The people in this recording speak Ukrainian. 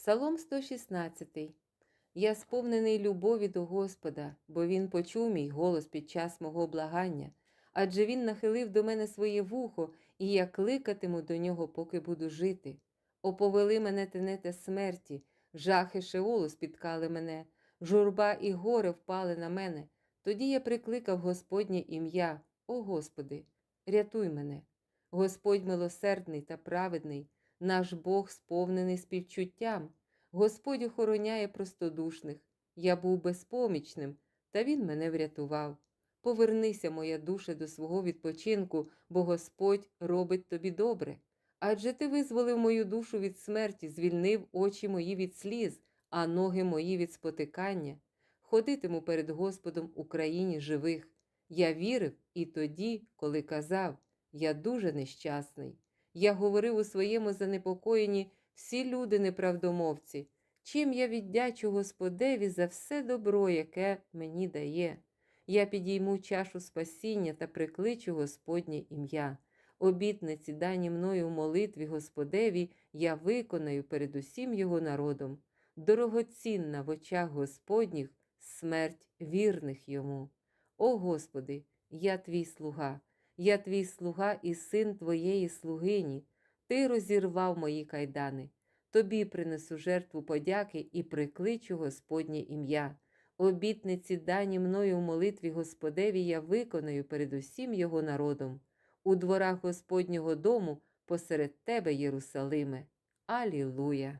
Псалом 116. Я сповнений любові до Господа, бо Він почув мій голос під час мого благання, адже Він нахилив до мене своє вухо, і я кликатиму до нього, поки буду жити. Оповели мене тенета смерті, жахи Шеолу спіткали мене, журба і горе впали на мене. Тоді я прикликав Господнє ім'я, О Господи, рятуй мене. Господь милосердний та праведний, наш Бог сповнений співчуттям. Господь охороняє простодушних. Я був безпомічним, та Він мене врятував. Повернися, моя душа, до свого відпочинку, бо Господь робить тобі добре. Адже ти визволив мою душу від смерті, звільнив очі мої від сліз, а ноги мої від спотикання. Ходитиму перед Господом у країні живих. Я вірив і тоді, коли казав, я дуже нещасний. Я говорив у своєму занепокоєнні всі люди неправдомовці, чим я віддячу Господеві за все добро, яке мені дає. Я підійму чашу спасіння та прикличу Господнє ім'я. Обітниці, дані мною в молитві Господеві, я виконаю перед усім його народом. Дорогоцінна в очах Господніх смерть вірних йому. О Господи, я твій слуга, я твій слуга і син твоєї слугині. Ти розірвав мої кайдани. Тобі принесу жертву подяки і прикличу Господнє ім'я. Обітниці, дані мною в молитві Господеві, я виконаю перед усім його народом. У дворах Господнього дому посеред тебе, Єрусалиме. Алілуя!